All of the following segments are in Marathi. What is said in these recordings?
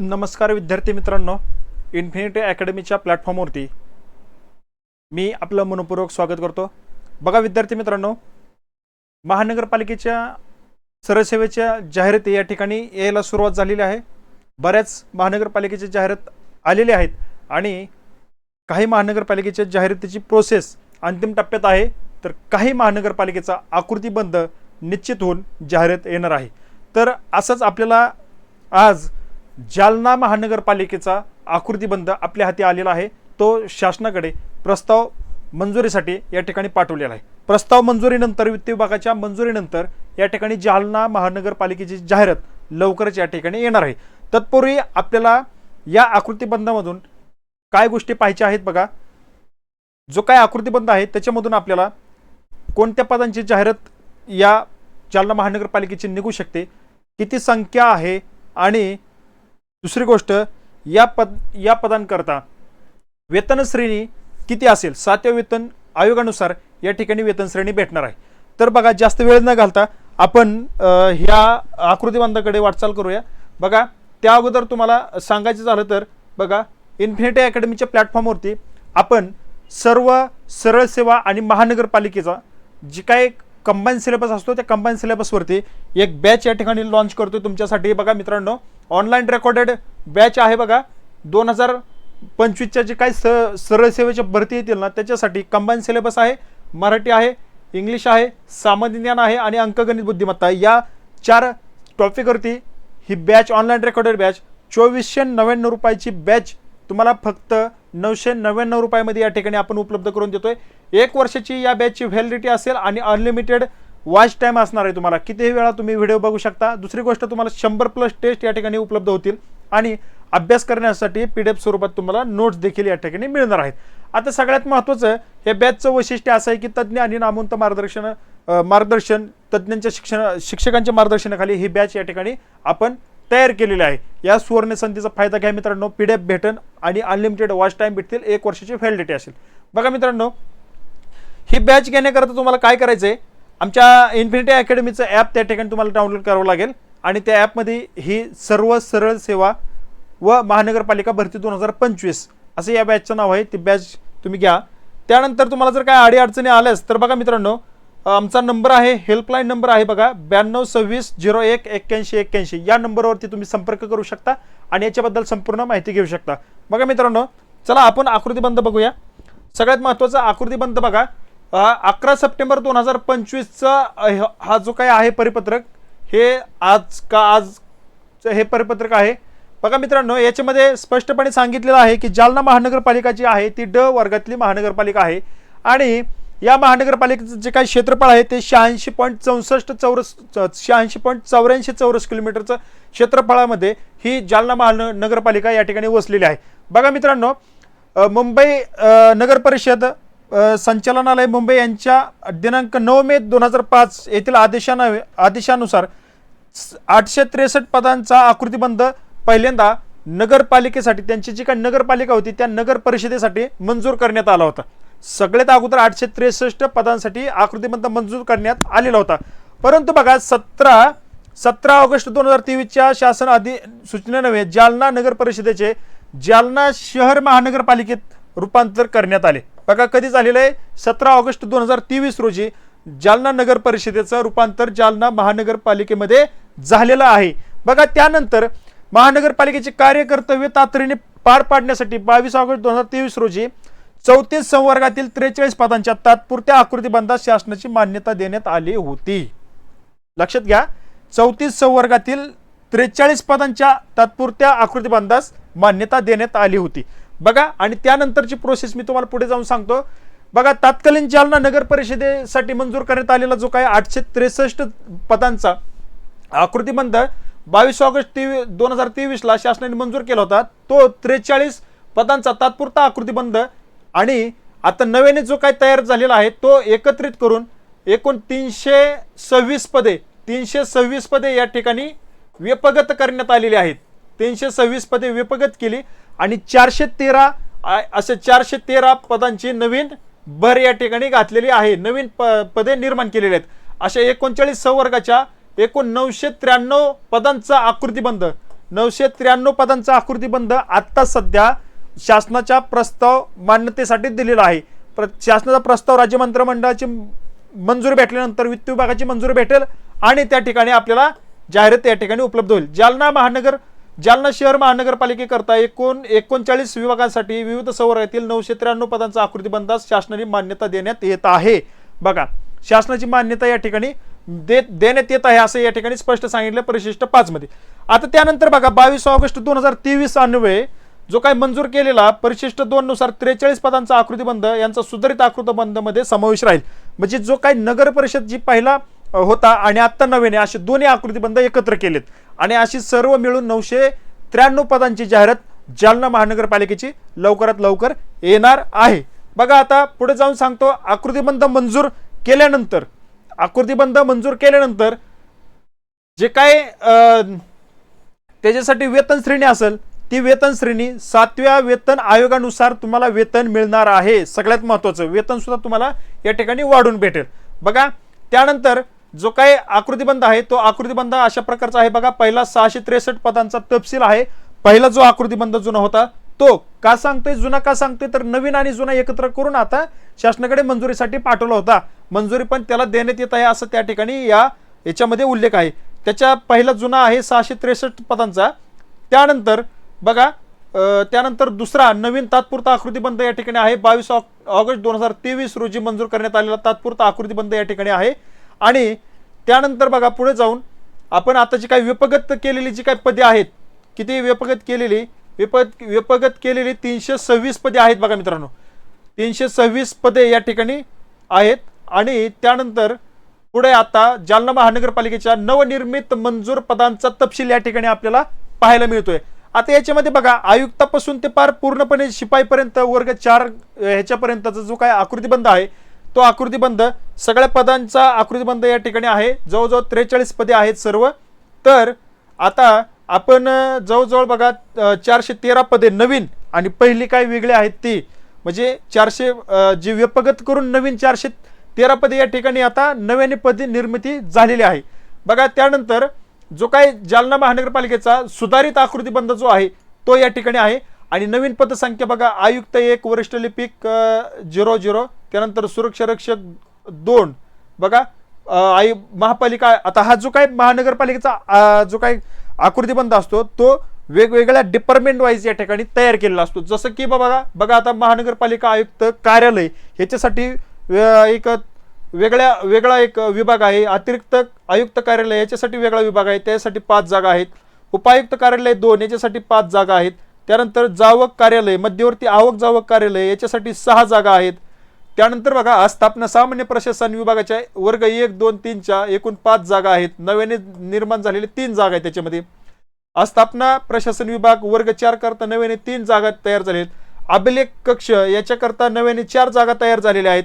नमस्कार विद्यार्थी मित्रांनो इन्फिनिटी अकॅडमीच्या प्लॅटफॉर्मवरती मी आपलं मनपूर्वक स्वागत करतो. बघा विद्यार्थी मित्रांनो महानगरपालिकेच्या सरसेवेच्या जाहिराती या ठिकाणी यायला सुरुवात झालेली आहे. बऱ्याच महानगरपालिकेच्या जाहिरात आलेल्या आहेत आणि काही महानगरपालिकेच्या जाहिरातीची प्रोसेस अंतिम टप्प्यात आहे. तर काही महानगरपालिकेचा आकृतीबंध निश्चित होऊन जाहिरात येणार आहे. तर असंच आपल्याला आज जालना महानगरपालिकेचा आकृतीबंध आपल्या हाती आलेला आहे. तो शासनाकडे प्रस्ताव मंजुरीसाठी या ठिकाणी पाठवलेला आहे. प्रस्ताव मंजुरीनंतर वित्त विभागाच्या मंजुरीनंतर या ठिकाणी जालना महानगरपालिकेची जाहिरात लवकरच या ठिकाणी येणार आहे. तत्पूर्वी आपल्याला या आकृतीबंधामधून काय गोष्टी पाहायच्या आहेत बघा. जो काय आकृतीबंध आहे त्याच्यामधून आपल्याला कोणत्या पदांची जाहिरात या जालना महानगरपालिकेची निघू शकते किती संख्या आहे आणि दुसरी गोष्ट या पद या पदांकरता वेतन श्रेणी किती असेल? सातव्या वेतन आयोगानुसार या ठिकाणी वेतन श्रेणी भेटणार आहे. तर बघा जास्त वेळ न घालता आपण ह्या आकृतीबंधाकडे वाटचाल करूया. बघा त्या अगोदर तुम्हाला सांगायचं झालं तर बघा इन्फिनिटी अकॅडमीच्या प्लॅटफॉर्मवरती आपण सर्व सरळ सेवा आणि महानगरपालिकेचा जी काय कंबाईन सिलेबस असतो त्या कंबाईन सिलेबसवरती एक बॅच या ठिकाणी लॉन्च करतो तुमच्यासाठी. बघा मित्रांनो ऑनलाईन रेकॉर्डेड बॅच आहे बघा. दोन हजार पंचवीसच्या जे काही स सरळ सेवेच्या भरती येतील ना त्याच्यासाठी कंबाईन सिलेबस आहे मराठी आहे इंग्लिश आहे सामान्य ज्ञान आहे आणि अंकगणित बुद्धिमत्ता या चार टॉपिकवरती ही बॅच ऑनलाईन रेकॉर्डेड बॅच चोवीसशे नव्याण्णव रुपयाची बॅच तुम्हाला फक्त नऊशे नव्याण्णव रुपयामध्ये या ठिकाणी आपण उपलब्ध करून देतोय. एक वर्षाची या बॅचची व्हॅलिडिटी असेल आणि अनलिमिटेड वॉच टाईम असणार आहे तुम्हाला. कितीही वेळा तुम्ही व्हिडिओ बघू शकता. दुसरी गोष्ट तुम्हाला शंभर प्लस टेस्ट या ठिकाणी उपलब्ध होतील. आणि अभ्यास करण्यासाठी पी डी एफ स्वरूपात तुम्हाला नोट्स देखील या ठिकाणी मिळणार आहेत. आता सगळ्यात महत्त्वाचं हे बॅचचं वैशिष्ट्य असं आहे की तज्ज्ञ आणि नामवंत मार्गदर्शन मार्गदर्शन तज्ज्ञांच्या शिक्षण शिक्षकांच्या मार्गदर्शनाखाली ही बॅच या ठिकाणी आपण तयार केलेली आहे. या सुवर्ण संधीचा फायदा घ्या मित्रांनो. पी डी एफ भेटन आणि अनलिमिटेड वॉच टाईम भेटतील. एक वर्षाची व्हॅलिडिटी असेल. बघा मित्रांनो ही बॅच घेण्याकरता तुम्हाला काय करायचं आहे आमच्या इन्फिनिटी अकॅडमीचं ॲप त्या ठिकाणी तुम्हाला डाउनलोड करावं लागेल. आणि त्या ॲपमध्ये ही सर्व सरळ सेवा व महानगरपालिका भरती दोन हजार पंचवीस असं या बॅचचं नाव आहे. ती बॅच तुम्ही घ्या. त्यानंतर तुम्हाला जर काय अडीअडचणी आल्यास तर बघा मित्रांनो आमचा नंबर आहे हेल्पलाईन नंबर आहे बघा ब्याण्णव सव्वीस झिरो एक एक्क्याऐंशी एक्क्याऐंशी. या नंबरवरती तुम्ही संपर्क करू शकता आणि याच्याबद्दल संपूर्ण माहिती घेऊ शकता. बघा मित्रांनो चला आपण आकृतीबंध बघूया. सगळ्यात महत्त्वाचा आकृतीबंध बघा. अकरा सप्टेंबर दोन हजार पंचवीसचा हा जो काय आहे परिपत्रक हे आज का आज हे परिपत्रक आहे. बघा मित्रांनो याच्यामध्ये स्पष्टपणे सांगितलेलं आहे की जालना महानगरपालिका जी आहे ती ड वर्गातली महानगरपालिका आहे. आणि या महानगरपालिकेचं जे काही क्षेत्रफळ आहे ते शहाऐंशी पॉईंट चौसष्ट चौरस शहाऐंशी पॉईंट चौऱ्याऐंशी चौरस किलोमीटरचं क्षेत्रफळामध्ये ही जालना महानगरपालिका या ठिकाणी वसलेली आहे. बघा मित्रांनो मुंबई नगर परिषद संचालनालय मुंबई यांच्या दिनांक नऊ मे दोन हजार पाच येथील आदेशाना आदेशानुसार आठशे त्रेसष्ट पदांचा आकृतीबंध पहिल्यांदा नगरपालिकेसाठी त्यांची जी काही नगरपालिका होती त्या नगर परिषदेसाठी मंजूर करण्यात आला होता. सगळ्यात अगोदर आठशे त्रेसष्ट पदांसाठी आकृतीबंध मंजूर करण्यात आलेला होता. परंतु बघा सतरा सतरा ऑगस्ट दोन हजार तेवीसच्या शासन अधि सूचनेनवे जालना नगर परिषदेचे जालना शहर महानगरपालिकेत रूपांतर करण्यात आले. बघा कधी झालेलं आहे? सतरा ऑगस्ट दोन हजार तेवीस रोजी जालना नगर परिषदेचं रूपांतर जालना महानगरपालिकेमध्ये झालेलं आहे. बघा त्यानंतर महानगरपालिकेचे कार्यकर्तव्य तातडीने पार पाडण्यासाठी बावीस ऑगस्ट दोन हजार तेवीस रोजी चौतीस संवर्गातील त्रेचाळीस पदांच्या तात्पुरत्या आकृतीबंधात शासनाची मान्यता देण्यात आली होती. लक्षात घ्या चौतीस संवर्गातील त्रेचाळीस पदांच्या तात्पुरत्या आकृतीबंधास मान्यता देण्यात आली होती. बघा आणि त्यानंतरची प्रोसेस मी तुम्हाला पुढे जाऊन सांगतो. बघा तात्कालीन जालना नगर परिषदेसाठी मंजूर करण्यात आलेला जो काही आठशे त्रेसष्ट पदांचा आकृतीबंध बावीस ऑगस्ट तेवीस दोन हजार तेवीसला शासनाने मंजूर केला होता तो त्रेचाळीस पदांचा तात्पुरता आकृतीबंध आणि आता नव्याने जो काय तयार झालेला आहे तो एकत्रित करून एकूण तीनशे सव्वीस पदे तीनशे सव्वीस पदे या ठिकाणी व्यपगत करण्यात आलेली आहेत. तीनशे सव्वीस पदे व्यपगत केली आणि चारशे तेरा असे चारशे तेरा पदांची नवीन भर या ठिकाणी घातलेली आहे. नवीन प पदे निर्माण केलेली आहेत. अशा एकोणचाळीस संवर्गाच्या एकूण नऊशे त्र्याण्णव पदांचा आकृतीबंध नऊशे त्र्याण्णव पदांचा आकृतीबंध आत्ता सध्या शासनाच्या प्रस्ताव मान्यतेसाठी दिलेला आहे. प्र शासनाचा प्रस्ताव राज्य मंत्रिमंडळाची मंजुरी भेटल्यानंतर वित्त विभागाची मंजुरी भेटेल आणि त्या ठिकाणी आपल्याला जाहिरात या ठिकाणी उपलब्ध होईल. जालना महानगर जालना शहर महानगरपालिकेकरता एकूण एकोणचाळीस विभागांसाठी विविध संवर्गातील नऊशे त्र्याण्णव पदांचा आकृतीबंधास शासनाने मान्यता देण्यात येत आहे. बघा शासनाची मान्यता या ठिकाणी दे देण्यात येत आहे असं या ठिकाणी स्पष्ट सांगितलं परिशिष्ट पाचमध्ये. आता त्यानंतर बघा बावीस ऑगस्ट दोन हजार तेवीस अन्वये जो काय मंजूर केलेला परिशिष्ट दोन नुसार त्रेचाळीस पदांचा आकृतीबंध यांचा सुधारित आकृतीबंधमध्ये समावेश राहील. म्हणजे जो काही नगर परिषद जी पहिला होता आणि आत्ता नवीन असे दोन्ही आकृतीबंध एकत्र केलेत. आणि अशी सर्व मिळून नऊशे त्र्याण्णव पदांची जाहिरात जालना महानगरपालिकेची लवकरात लवकर येणार आहे. बघा आता पुढे जाऊन सांगतो आकृतीबंध मंजूर केल्यानंतर आकृतीबंध मंजूर केल्यानंतर जे काय त्याच्यासाठी वेतन श्रेणी असेल ती वेतन श्रेणी सातव्या वेतन आयोगानुसार तुम्हाला वेतन मिळणार आहे. सगळ्यात महत्त्वाचं वेतन सुद्धा तुम्हाला या ठिकाणी वाढून भेटेल. बघा त्यानंतर जो काही आकृतीबंध आहे तो आकृतीबंध अशा प्रकारचा आहे बघा पहिला सहाशे त्रेसष्ट पदांचा तपशील आहे. पहिला जो आकृतीबंध जुना होता तो का सांगतोय जुना का सांगतोय तर नवीन आणि जुना एकत्र करून आता शासनाकडे मंजुरीसाठी पाठवला होता. मंजुरी पण त्याला देण्यात येत आहे असं त्या ठिकाणी या याच्यामध्ये उल्लेख आहे. त्याच्या पहिला जुना आहे सहाशे त्रेसष्ट पदांचा. त्यानंतर बघा त्यानंतर दुसरा नवीन तात्पुरता आकृतीबंध या ठिकाणी आहे. बावीस ऑगस्ट दोन हजार तेवीस रोजी मंजूर करण्यात आलेला तात्पुरता आकृतीबंध या ठिकाणी आहे. आणि त्यानंतर बघा पुढे जाऊन आपण आता जी काही विपगत केलेली जी काही पदे आहेत किती विपगत केलेली? विपगत विपगत केलेली तीनशे सव्वीस पदे आहेत बघा मित्रांनो. तीनशे सव्वीस पदे या ठिकाणी आहेत. आणि त्यानंतर पुढे आता जालना महानगरपालिकेच्या नवनिर्मित मंजूर पदांचा तपशील या ठिकाणी आपल्याला पाहायला मिळतोय. आता याच्यामध्ये बघा आयुक्तापासून ते पार पूर्णपणे शिपाईपर्यंत वर्ग चार ह्याच्यापर्यंतचा जो काय आकृतीबंध आहे तो आकृतीबंध सगळ्या पदांचा आकृतीबंध या ठिकाणी आहे. जवळजवळ त्रेचाळीस पदे आहेत सर्व. तर आता आपण जवळजवळ बघा चारशे तेरा पदे नवीन आणि पहिली काय वेगळी आहेत ती म्हणजे चारशे जी व्यपगत करून नवीन चारशे तेरा पदे या ठिकाणी आता नव्याने पदे निर्मिती झालेली आहे. बघा त्यानंतर जो काय जालना महानगरपालिकेचा सुधारित आकृतीबंध जो आहे तो या ठिकाणी आहे. आणि नवीन पदसंख्या बघा आयुक्त एक वरिष्ठ लिपिक झिरो झिरो त्यानंतर सुरक्षा रक्षक दोन. बघा आय महापालिका आता हा जो काय महानगरपालिकेचा जो काय आकृतीबंध असतो तो वेगवेगळ्या डिपार्टमेंट वाईज या ठिकाणी तयार केलेला असतो. जसं की बघा बघा आता महानगरपालिका आयुक्त कार्यालय ह्याच्यासाठी एक वेगळ्या वेगळा एक विभाग आहे. अतिरिक्त आयुक्त कार्यालय याच्यासाठी वेगळा विभाग आहे. त्यासाठी पाच जागा आहेत. उपायुक्त कार्यालय दोन याच्यासाठी पाच जागा आहेत. त्यानंतर जावक कार्यालय मध्यवर्ती आवक जावक कार्यालय याच्यासाठी सहा जागा आहेत. त्यानंतर बघा आस्थापना सामान्य प्रशासन विभागाच्या वर्ग एक दोन तीनच्या एकूण पाच जागा आहेत. नव्याने निर्माण झालेले तीन जागा आहेत त्याच्यामध्ये. आस्थापना प्रशासन विभाग वर्ग चार करता नव्याने तीन जागा तयार झाल्या आहेत. अभिलेख कक्ष याच्याकरता नव्याने चार जागा तयार झालेल्या आहेत.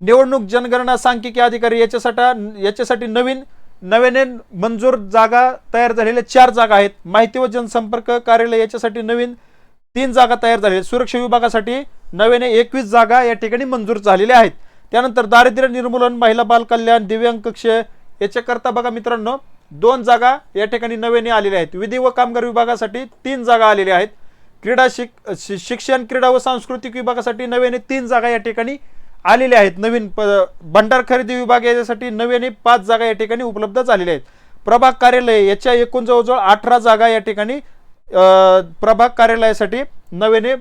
निवडणूक जनगणना सांख्यिकी अधिकारी याच्यासाठी याच्यासाठी नवीन नव्याने मंजूर जागा तयार झालेल्या चार जागा आहेत. माहिती व जनसंपर्क कार्यालय याच्यासाठी नवीन तीन जागा तयार झालेल्या आहेत. सुरक्षा विभागासाठी नव्याने एकवीस जागा या ठिकाणी मंजूर झालेल्या आहेत. त्यानंतर दारिद्र्य निर्मूलन महिला बाल कल्याण दिव्यांग कक्ष याच्याकरता बघा मित्रांनो दोन जागा या ठिकाणी नव्याने आलेल्या आहेत. विधी व कामगार विभागासाठी तीन जागा आलेल्या आहेत. क्रीडा शिक शिक्षण क्रीडा व सांस्कृतिक विभागासाठी नव्याने तीन जागा या ठिकाणी आलेले आहेत. नवीन प भंडार खरेदी विभाग याच्यासाठी नव्याने पाच जागा या ठिकाणी उपलब्ध झालेल्या आहेत. प्रभाग कार्यालय याच्या एकूण जवळजवळ अठरा जागा या ठिकाणी प्रभाग कार्यालयासाठी नव्याने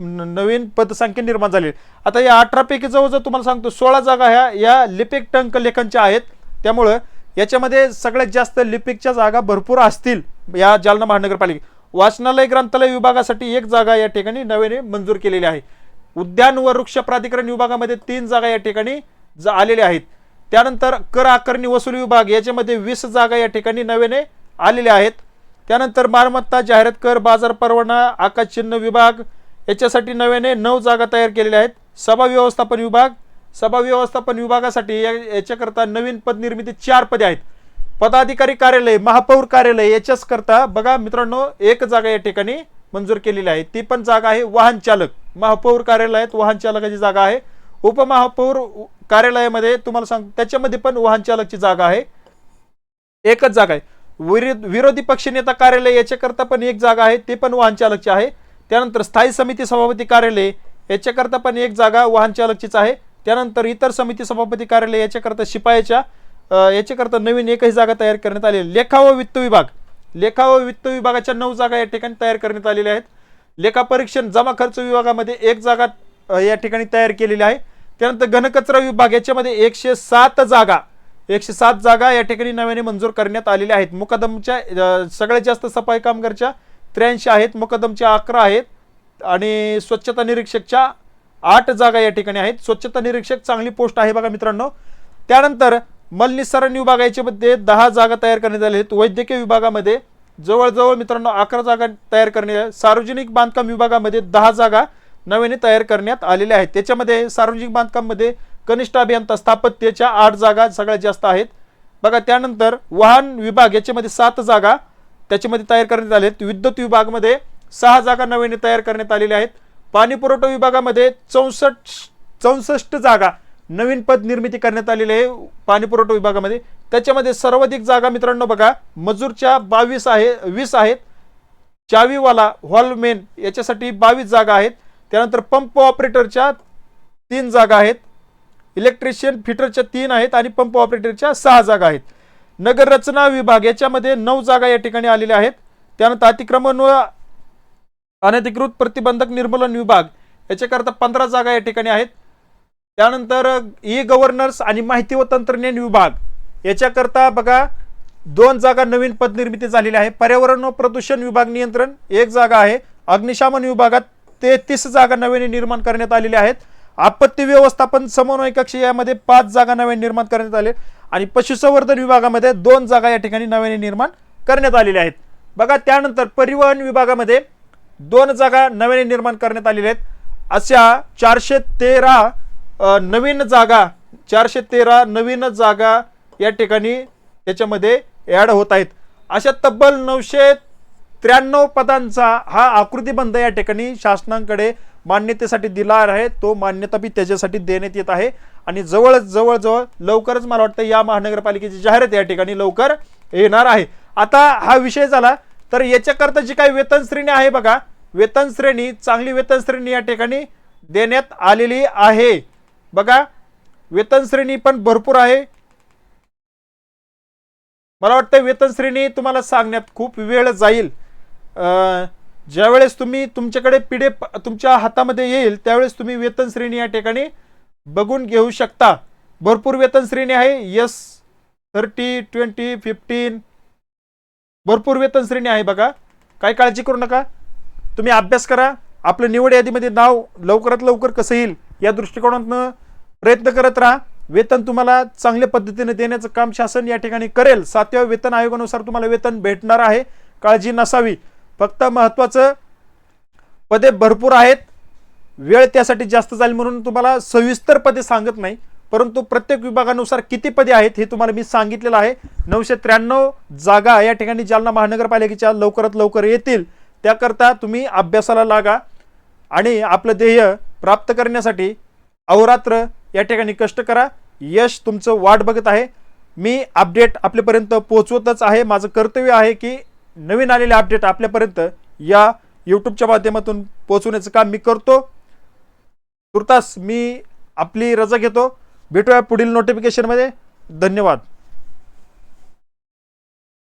नवीन पदसंख्या निर्माण झाली आता या अठरापैकी जवळजवळ तुम्हाला सांगतो सोळा जागा ह्या या लिपिक टंक लेखनच्या आहेत. त्यामुळं याच्यामध्ये सगळ्यात जास्त लिपिकच्या जागा भरपूर असतील या जालना महानगरपालिका वाचनालय ग्रंथालय विभागासाठी एक जागा या ठिकाणी नव्याने मंजूर केलेली आहे. उद्यान व वृक्ष प्राधिकरण विभागामध्ये तीन जागा या ठिकाणी जा आलेल्या आहेत. त्यानंतर कर आकारणी वसुली विभाग याच्यामध्ये वीस जागा या ठिकाणी नव्याने आलेल्या आहेत. त्यानंतर मालमत्ता जाहिरात कर बाजार परवाना आकाश चिन्ह विभाग याच्यासाठी नव्याने नऊ जागा तयार केलेल्या आहेत. सभा व्यवस्थापन विभाग सभा व्यवस्थापन विभागासाठी या- याच्याकरता नवीन पदनिर्मिती चार पदे आहेत. पदाधिकारी कार्यालय महापौर कार्यालय याच्याच करता बघा मित्रांनो एक जागा या ठिकाणी मंजूर केलेली आहे. ती पण जागा आहे वाहन चालक. महापौर कार्यालयात वाहन चालकाची जागा आहे. उपमहापौर कार्यालयामध्ये तुम्हाला सांग त्याच्यामध्ये पण वाहन चालकची जागा आहे. एकच जागा आहे. विरोध विरोधी पक्षनेता कार्यालय याच्याकरता पण एक जागा आहे ते पण वाहन चालकची आहे. त्यानंतर स्थायी समिती सभापती कार्यालय याच्याकरता पण एक जागा वाहन चालकचीच आहे. त्यानंतर इतर समिती सभापती कार्यालय याच्याकरता शिपायाच्या याच्याकरता नवीन एकही जागा तयार करण्यात आली लेखा व वित्त विभाग. लेखा व वित्त विभागाच्या नऊ जागा या ठिकाणी तयार करण्यात आलेल्या आहेत. लेखापरीक्षण जमा खर्च विभागामध्ये एक जागा या ठिकाणी तयार केलेली आहे. त्यानंतर घनकचरा विभाग याच्यामध्ये एकशे सात जागा एकशे सात जागा या ठिकाणी नव्याने मंजूर करण्यात आलेल्या आहेत. मुकदमच्या सगळ्यात जास्त सफाई कामगारच्या त्र्याऐंशी आहेत. मुकदमच्या अकरा आहेत आणि स्वच्छता निरीक्षकच्या आठ जागा या ठिकाणी आहेत. स्वच्छता निरीक्षक चांगली पोस्ट आहे बघा मित्रांनो. त्यानंतर मलनिस्सारण विभागाच्यामध्ये दहा जागा तयार करण्यात आल्या आहेत. वैद्यकीय विभागामध्ये जवळजवळ मित्रांनो अकरा जागा तयार करण्यात सार्वजनिक बांधकाम विभागामध्ये दहा जागा नव्याने तयार करण्यात आलेल्या आहेत. त्याच्यामध्ये सार्वजनिक बांधकाममध्ये कनिष्ठ अभियंता स्थापत्याच्या आठ जागा सगळ्यात जास्त आहेत. बघा त्यानंतर वाहन विभाग याच्यामध्ये सात जागा त्याच्यामध्ये तयार करण्यात आले आहेत विद्युत विभागामध्ये सहा जागा नव्याने तयार करण्यात आलेल्या आहेत. पाणी पुरवठा विभागामध्ये चौसष्ट चौसष्ट जागा नवीन पद निर्मिती करण्यात आलेली आहे. पाणी पुरवठा विभागामध्ये त्याच्यामध्ये सर्वाधिक जागा मित्रांनो बघा मजूरच्या बावीस आहे वीस आहेत. चावीवाला हॉलमेन याच्यासाठी बावीस जागा आहेत. त्यानंतर पंप ऑपरेटरच्या तीन जागा आहेत. इलेक्ट्रिशियन फिटरच्या तीन आहेत आणि पंप ऑपरेटरच्या सहा जागा आहेत. नगररचना विभाग याच्यामध्ये नऊ जागा या ठिकाणी आलेल्या आहेत. त्यानंतर अतिक्रमण व अनधिकृत प्रतिबंधक निर्मूलन विभाग याच्याकरता पंधरा जागा या ठिकाणी आहेत. त्यानंतर ई गव्हर्नन्स आणि माहिती व तंत्रज्ञान विभाग याच्याकरता बघा दोन जागा नवीन पदनिर्मिती झालेली आहे. पर्यावरण व प्रदूषण विभाग नियंत्रण एक जागा आहे. अग्निशामन विभागात तेहतीस जागा नव्याने निर्माण करण्यात आलेल्या आहेत. आपत्ती व्यवस्थापन समन्वय कक्ष यामध्ये पाच जागा नव्याने निर्माण करण्यात आले. आणि पशुसंवर्धन विभागामध्ये दोन जागा या ठिकाणी नव्याने निर्माण करण्यात आलेल्या आहेत. बघा त्यानंतर परिवहन विभागामध्ये दोन जागा नव्याने निर्माण करण्यात आलेल्या आहेत. अशा चारशे तेरा नवीन जागा चारशे तेरा नवीन जागा या ठिकाणी त्याच्यामध्ये ॲड होत आहेत. अशा तब्बल नऊशे त्र्याण्णव पदांचा हा आकृतीबंध या ठिकाणी शासनाकडे मान्यतेसाठी दिला आहे. तो मान्यता बी त्याच्यासाठी देण्यात येत आहे. आणि जवळच जवळजवळ लवकरच मला वाटतं या महानगरपालिकेची जाहिरात या ठिकाणी लवकर येणार आहे. आता हा विषय झाला तर याच्याकरता जी काही वेतन श्रेणी आहे बघा वेतन श्रेणी चांगली वेतन श्रेणी या ठिकाणी देण्यात आलेली आहे. बघा वेतन श्रेणी पण भरपूर आहे. मला वाटतं वेतन श्रेणी तुम्हाला सांगण्यात खूप वेळ जाईल. ज्यावेळेस तुम्ही तुमच्याकडे पिढे तुमच्या हातामध्ये येईल त्यावेळेस तुम्ही वेतन श्रेणी या ठिकाणी बघून घेऊ शकता. भरपूर वेतन श्रेणी आहे. यस थर्टी ट्वेंटी फिफ्टीन भरपूर वेतन श्रेणी आहे बघा. काय काळजी करू नका. तुम्ही अभ्यास करा. आपलं निवड यादीमध्ये नाव लवकरात लवकर कसं येईल या दृष्टिकोनातनं प्रयत्न करत राहा. वेतन तुम्हाला चांगल्या पद्धतीने देण्याचं काम शासन या ठिकाणी करेल. सातव्या वेतन आयोगानुसार तुम्हाला वेतन भेटणार आहे. काळजी नसावी. फक्त महत्त्वाचं पदे भरपूर आहेत. वेळ त्यासाठी जास्त जाईल म्हणून तुम्हाला सविस्तर पदे सांगत नाही. परंतु प्रत्येक विभागानुसार किती पदे आहेत हे तुम्हाला मी सांगितलेलं आहे. नऊशे त्र्याण्णव जागा या ठिकाणी जालना महानगरपालिकेच्या लवकरात लवकर येतील. त्याकरता तुम्ही अभ्यासाला लागा आणि आपलं ध्येय प्राप्त करण्यासाठी अहोरात्र या ठिकाणी कष्ट करा. यश तुमचं वाट बघत आहे. मी अपडेट आपल्यापर्यंत पोहोचवतच आहे. माझं कर्तव्य आहे की नवीन आलेले अपडेट आपल्यापर्यंत या यूट्यूबच्या माध्यमातून पोहोचवण्याचं काम मी करतो. तुर्तास मी आपली रजा घेतो. भेटूया पुढील नोटिफिकेशनमध्ये धन्यवाद.